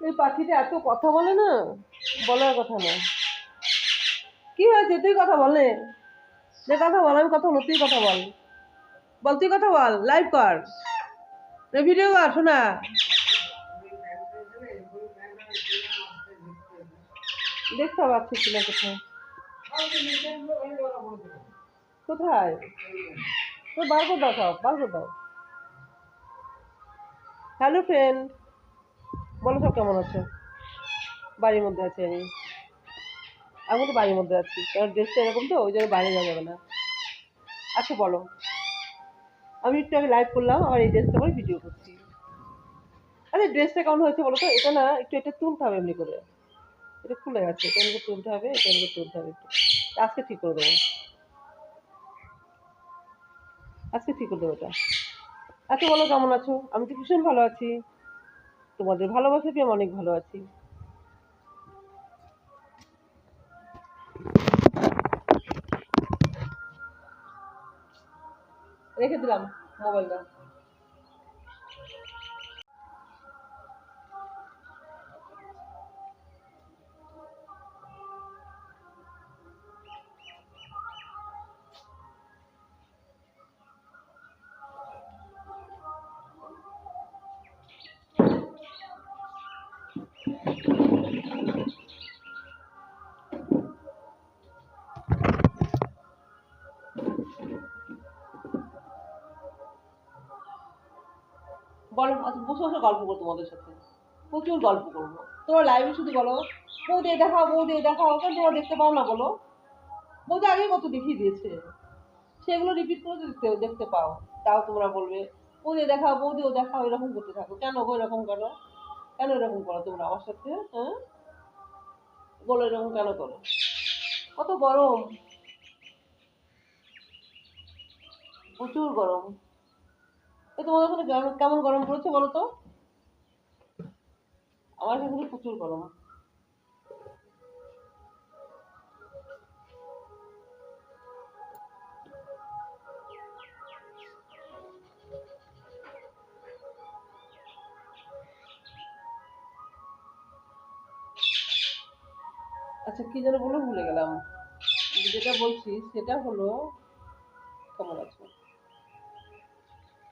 এই পাখিটা এত কথা বলে না? বলার কথা না। কি হয়েছে? তুই কথা বলে যে কথা বল, আমি কথা বলো তুই কথা বল। বল, তুই কথা বল লাইভ কর। ভিডিও কর, শোনা। দেখতে পাচ্ছি কিনা কোথায়? কোথায়? তো বার করে দাও, সব, বার করে দাও। হ্যালো ফ্রেন্ড বলো সব কেমন আছো? বাড়ির মধ্যে আছি আমি। আমি তো বাড়ির মধ্যে আছি। কারণ ড্রেসটা এরকম তো, ওই জন্য বাইরে যাওয়া যাবে না। আচ্ছা বলো। আমি একটু আগে লাইভ করলাম, আবার এই ড্রেসটা করে ভিডিও করছি। আরে ড্রেসটা কেমন হয়েছে বলো তো? এটা না, একটু এটা তুলতে হবে এমনি করে। এটা খুলে গেছে, এটা এমনি তুলতে হবে, এটা এমনি তুলতে হবে একটু। আজকে ঠিক করে দেবো। আজকে ঠিক করে দেবো এটা। আচ্ছা বলো কেমন আছো? আমি তো ভীষণ ভালো আছি। তোমাদের ভালোবাসা পেয়ে আমি অনেক ভালো আছি। রেখে দিলাম মোবাইলটা। আচ্ছা গল্প করব তোমাদের সাথে। প্রচুর গল্প করব। তোমরা লাইভে শুধু বলো বৌদি দেখাও বৌদি দেখাও, কেন তোমরা দেখতে পাও না বলো? বৌদি আগেই কত দেখিয়ে দিয়েছে। সেগুলো রিপিট করে দেখতে দেখতে পাও, তাও তোমরা বলবে বৌদি দেখাও বৌদি ও দেখাও, এরকম করতে থাকো। কেন গো, এরকম করো? কেন এরকম করো তোমরা আমার সাথে হ্যাঁ? বলো এরকম কেন করো? কত গরম। প্রচুর গরম। এ তোমাদের ওখানে কেমন গরম পড়েছে বলো তো? আমার এখানে প্রচুর গরম। আচ্ছা কি যেন বলে ভুলে গেলাম। যেটা বলছি, সেটা হলো, কেমন আছো?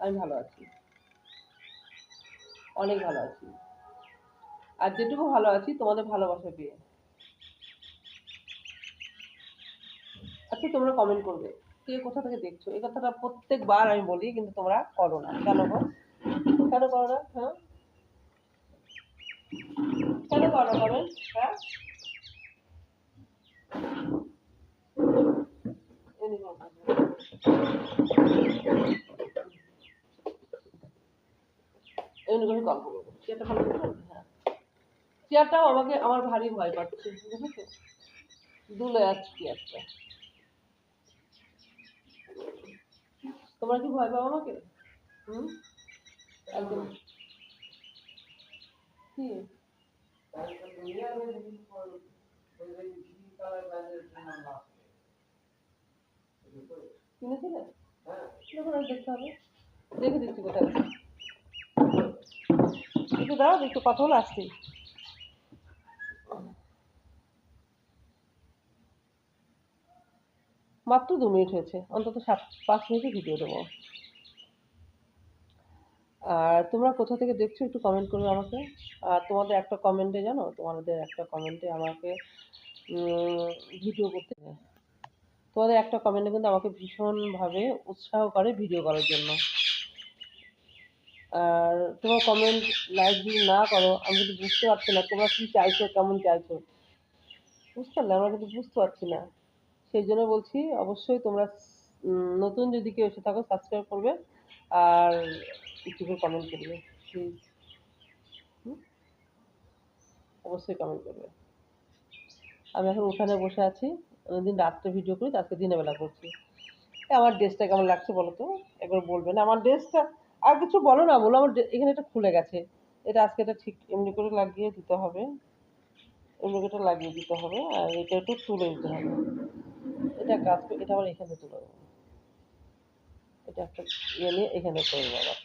আমি ভালো আছি। অনেক ভালো আছি। আর যেটুকু ভালো আছি, তোমাদের ভালোবাসা পেয়ে। আচ্ছা তোমরা কমেন্ট করবে, কে কোথা থেকে দেখছ? এই কথাটা প্রত্যেকবার আমি বলি, কিন্তু তোমরা করো না। কেন গো? কেন করো না? হ্যাঁ? কেন করো না কমেন্ট হ্যাঁ এমনি করো না। এমনি করে গল্প করব। চেয়ারটা ভালো? হ্যাঁ। চেয়ারটাও আমাকে আমার ভারী ভয় পাচ্ছে বুঝেছ? দুলে যাচ্ছে চেয়ারটা তোমরা কি ভয় পাও আমাকে? হুম? একদম। কি? কিনেছিলে? দেখুন আর দেখতে হবে? দেখে দিচ্ছি কোথায় আছে। একটু দাঁড়াও একটু কথা বলে আসছি। মাত্র দু মিনিট হয়েছে, অন্তত সাত, পাঁচ মিনিটে ভিডিও দেবো। আর তোমরা কোথা থেকে দেখছ একটু কমেন্ট করবে আমাকে। আর তোমাদের একটা কমেন্টে জানো? তোমাদের একটা কমেন্টে আমাকে ভিডিও করতে তোমাদের একটা কমেন্টে কিন্তু আমাকে ভীষণভাবে উৎসাহ করে ভিডিও করার জন্য। আর তোমার কমেন্ট লাইক যদি না করো, আমি কিন্তু বুঝতে পারছি না তোমরা কী চাইছো, কেমন চাইছো। বুঝতে পারলে, আমরা কিন্তু বুঝতে পারছি না। সেই জন্য বলছি, অবশ্যই তোমরা নতুন যদি কেউ এসে থাকো সাবস্ক্রাইব করবে আর একটু করে কমেন্ট করবে প্লিজ অবশ্যই কমেন্ট করবে। আমি এখন উঠানে বসে আছি অন্যদিন রাত্রে ভিডিও করি আজকে দিনের বেলা করছি আমার ড্রেসটা কেমন লাগছে বলো তো? একবার বলবেন আমার ড্রেসটা আর কিছু বলো না, বলো আমার এখানে এটা খুলে গেছে। এটা আজকে এটা ঠিক এমনি করে লাগিয়ে দিতে হবে। এমনি করে লাগিয়ে দিতে হবে, আর এটা একটু তুলে দিতে হবে। এটা কাজ এটা আবার এখানে তুলে দেবো এটা একটা ইয়ে নিয়ে এখানে করে দেবো আবার।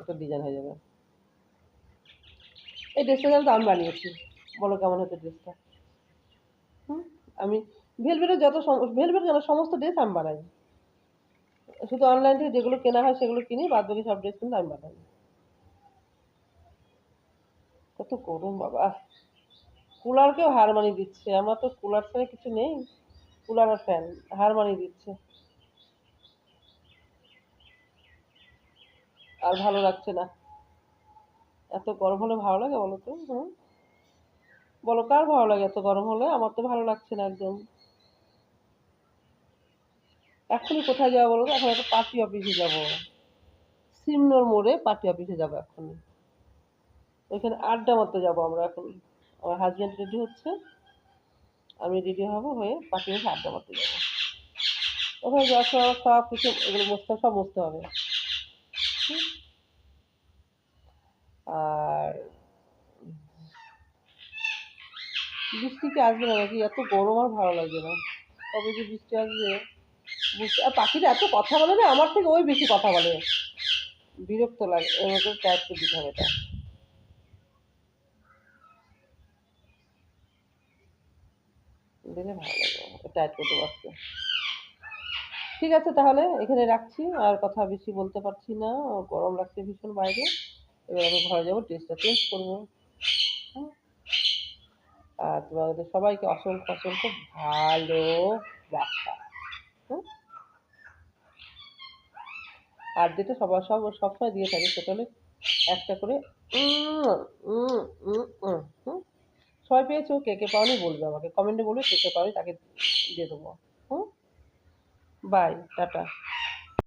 এটা ডিজাইন হয়ে যাবে। এই ড্রেসটা তো আমি বানিয়েছি। বলো কেমন হচ্ছে ড্রেসটা? হুম? আমি ভেলভেটের যত ভেলভেট কেন, সমস্ত ড্রেস আমি বানাই। শুধু অনলাইন থেকে যেগুলো কেনা হয় সেগুলো কিনি, বাদ বাকি সব ড্রেস কিন্তু আমি বানাই কত গরম বাবা। কুলারকেও হার মানিয়ে দিচ্ছে। আমার তো কুলার ছাড়া কিছু নেই। কুলার আর ফ্যান হার মানিয়ে দিচ্ছে। আর ভালো লাগছে না। এত গরম হলে ভালো লাগে বলো তো? হুম? বলো, কার ভালো লাগে এত গরম হলে? আমার তো ভালো লাগছে না একদম। এখনই কোথায় যাব বলো এখন একটা পার্টি অফিসে যাব। সিমনোর মোড়ে পার্টি অফিসে যাব এখনই। ওইখানে আড্ডা মারতে যাব আমরা এখন। আমার হাজব্যান্ড রেডি হচ্ছে। আমি রেডি হব হয়ে পার্টি অফিসে আড্ডা মারতে যাব। ওখানে যাওয়ার সময় সব কিছু, এগুলো মুছতে সব মুছতে হবে। আর বৃষ্টি কি আসবে না নাকি? এত গরম আর ভালো লাগছে না। কবে যে বৃষ্টি আসবে আর পাখিটা এত কথা বলে না, আমার থেকে ওই বেশি কথা বলে। বিরক্ত লাগে মতো টাইপ করে দিতে হবে এটা। ভালো করতে ঠিক আছে তাহলে, এখানে রাখছি, আর কথা বেশি বলতে পারছি না, গরম লাগছে ভীষণ বাইরে। এবার আমি ঘরে যাব ড্রেসটা চেঞ্জ করব। হুম? আর তোমাদের সবাইকে অসংখ্য অসংখ্য ভালো রাখা হুম? আর যেটা সবার সব সবসময় দিয়ে থাকে সেটা হলে একটা করে? সবাই পেয়েছ কে কে পাওনি বলবে আমাকে। কমেন্টে বলবে কে কে পাওনি তাকে দিয়ে দেবো। হুম। Bye, tata.